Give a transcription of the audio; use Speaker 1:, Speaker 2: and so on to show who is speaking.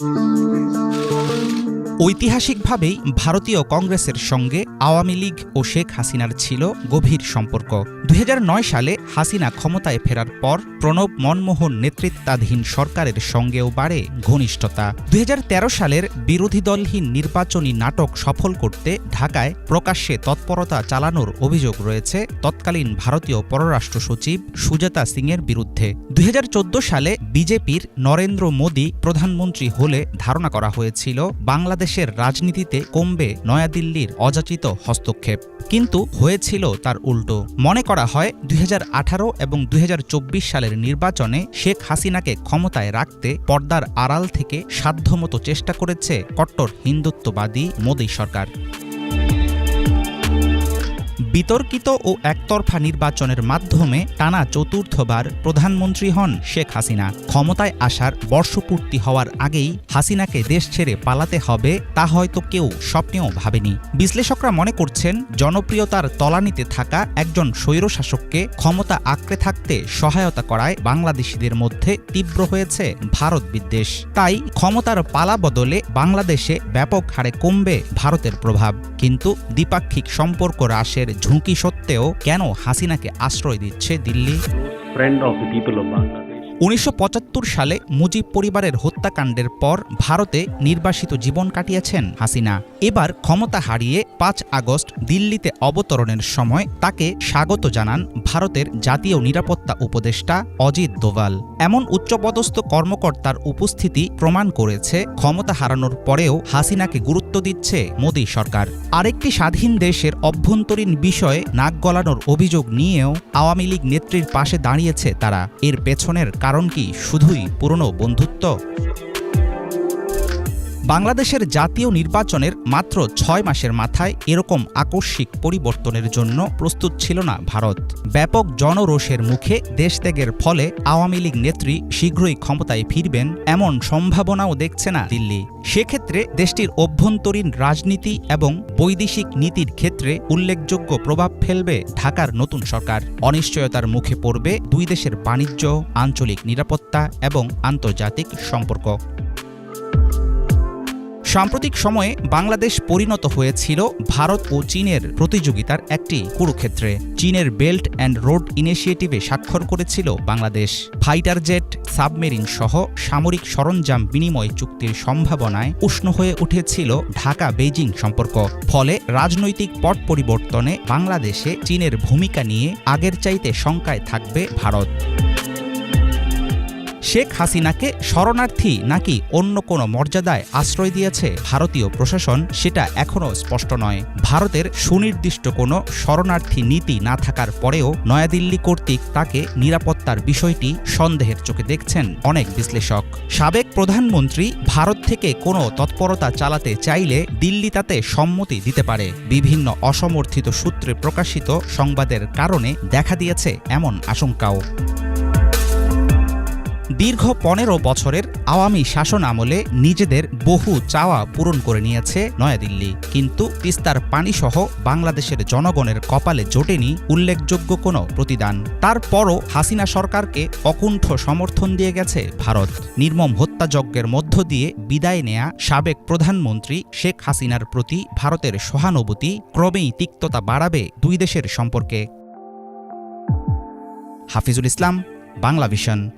Speaker 1: Thank you. ঐতিহাসিকভাবেই ভারতীয় কংগ্রেসের সঙ্গে আওয়ামী লীগ ও শেখ হাসিনার ছিল গভীর সম্পর্ক। দুই হাজার নয় সালে হাসিনা ক্ষমতায় ফেরার পর প্রণব মনমোহন নেতৃত্বাধীন সরকারের সঙ্গেও বাড়ে ঘনিষ্ঠতা। দুই হাজার তেরো সালের বিরোধী দলহীন নির্বাচনী নাটক সফল করতে ঢাকায় প্রকাশ্যে তৎপরতা চালানোর অভিযোগ রয়েছে তৎকালীন ভারতীয় পররাষ্ট্র সচিব সুজাতা সিংয়ের বিরুদ্ধে। দুই হাজার চোদ্দ সালে বিজেপির নরেন্দ্র মোদী প্রধানমন্ত্রী হলে ধারণা করা হয়েছিল বাংলাদেশের রাজনীতিতে কমবে নয়াদিল্লির অযাচিত হস্তক্ষেপ। কিন্তু হয়েছিল তার উল্টো। মনে করা হয়, দুই হাজার আঠারো এবং দুই হাজার চব্বিশ সালের নির্বাচনে শেখ হাসিনাকে ক্ষমতায় রাখতে পর্দার আড়াল থেকে সাধ্যমতো চেষ্টা করেছে কট্টর হিন্দুত্ববাদী মোদী সরকার। বিতর্কিত ও একতরফা নির্বাচনের মাধ্যমে টানা চতুর্থবার প্রধানমন্ত্রী হন শেখ হাসিনা। ক্ষমতায় আসার বর্ষপূর্তি হওয়ার আগেই হাসিনাকে দেশ ছেড়ে পালাতে হবে, তা হয়তো কেউ স্বপ্নেও ভাবেনি। বিশ্লেষকরা মনে করছেন, জনপ্রিয়তার তলানিতে থাকা একজন স্বৈরশাসককে ক্ষমতা আঁকড়ে থাকতে সহায়তা করায় বাংলাদেশিদের মধ্যে তীব্র হয়েছে ভারত বিদ্বেষ। তাই ক্ষমতার পালা বদলে বাংলাদেশে ব্যাপক হারে কমবে ভারতের প্রভাব। কিন্তু দ্বিপাক্ষিক সম্পর্ক হ্রাসের ঝুঁকি সত্ত্বেও কেন হাসিনাকে আশ্রয় দিচ্ছে দিল্লি. উনিশশো সালে মুজিব পরিবারের হত্যাকাণ্ডের পর ভারতে নির্বাসিত জীবন কাটিয়েছেন হাসিনা। এবার ক্ষমতা হারিয়ে পাঁচ আগস্ট দিল্লিতে অবতরণের সময় তাকে স্বাগত জানান ভারতের জাতীয় নিরাপত্তা উপদেষ্টা অজিত দোভাল। এমন উচ্চপদস্থ কর্মকর্তার উপস্থিতি প্রমাণ করেছে ক্ষমতা হারানোর পরেও হাসিনাকে গুরুত্ব দিচ্ছে মোদী সরকার। আরেকটি স্বাধীন দেশের অভ্যন্তরীণ বিষয়ে নাক গলানোর অভিযোগ নিয়েও আওয়ামী লীগ নেত্রীর পাশে দাঁড়িয়েছে তারা। এর পেছনের কারণ কি শুধুই পুরনো বন্ধুত্ব? বাংলাদেশের জাতীয় নির্বাচনের মাত্র ছয় মাসের মাথায় এরকম আকস্মিক পরিবর্তনের জন্য প্রস্তুত ছিল না ভারত। ব্যাপক জনরোষের মুখে দেশত্যাগের ফলে আওয়ামী লীগ নেত্রী শীঘ্রই ক্ষমতায় ফিরবেন এমন সম্ভাবনাও দেখছে না দিল্লি। সেক্ষেত্রে দেশটির অভ্যন্তরীণ রাজনীতি এবং বৈদেশিক নীতির ক্ষেত্রে উল্লেখযোগ্য প্রভাব ফেলবে ঢাকার নতুন সরকার। অনিশ্চয়তার মুখে পড়বে দুই দেশের বাণিজ্য, আঞ্চলিক নিরাপত্তা এবং আন্তর্জাতিক সম্পর্ক। সাম্প্রতিক সময়ে বাংলাদেশ পরিণত হয়েছিল ভারত ও চীনের প্রতিযোগিতার একটি কুরুক্ষেত্রে। চীনের বেল্ট অ্যান্ড রোড ইনিশিয়েটিভে স্বাক্ষর করেছিল বাংলাদেশ। ফাইটার জেট, সাবমেরিন সহ সামরিক সরঞ্জাম বিনিময় চুক্তির সম্ভাবনায় উষ্ণ হয়ে উঠেছিল ঢাকা বেইজিং সম্পর্ক। ফলে রাজনৈতিক পট পরিবর্তনে বাংলাদেশে চীনের ভূমিকা নিয়ে আগের চাইতে শঙ্কায় থাকবে ভারত। শেখ হাসিনাকে শরণার্থী নাকি অন্য কোনো মর্যাদায় আশ্রয় দিয়েছে ভারতীয় প্রশাসন সেটা এখনও স্পষ্ট নয়। ভারতের সুনির্দিষ্ট কোনো শরণার্থী নীতি না থাকার পরেও নয়াদিল্লি কর্তৃক তাকে নিরাপত্তার বিষয়টি সন্দেহের চোখে দেখছেন অনেক বিশ্লেষক। সাবেক প্রধানমন্ত্রী ভারত থেকে কোনো তৎপরতা চালাতে চাইলে দিল্লি তাতে সম্মতি দিতে পারে। বিভিন্ন অসমর্থিত সূত্রে প্রকাশিত সংবাদের কারণে দেখা দিয়েছে এমন আশঙ্কাও। দীর্ঘ পনেরো বছরের আওয়ামী শাসন আমলে নিজেদের বহু চাওয়া পূরণ করে নিয়েছে নয়াদিল্লি। কিন্তু তিস্তার পানিসহ বাংলাদেশের জনগণের কপালে জোটেনি উল্লেখযোগ্য কোনো প্রতিদান। তারপরও হাসিনা সরকারকে অকুণ্ঠ সমর্থন দিয়ে গেছে ভারত। নির্মম হত্যাযজ্ঞের মধ্য দিয়ে বিদায় নেয়া সাবেক প্রধানমন্ত্রী শেখ হাসিনার প্রতি ভারতের সহানুভূতি ক্রমেই তিক্ততা বাড়াবে দুই দেশের সম্পর্কে। হাফিজুল ইসলাম, বাংলা ভিশন।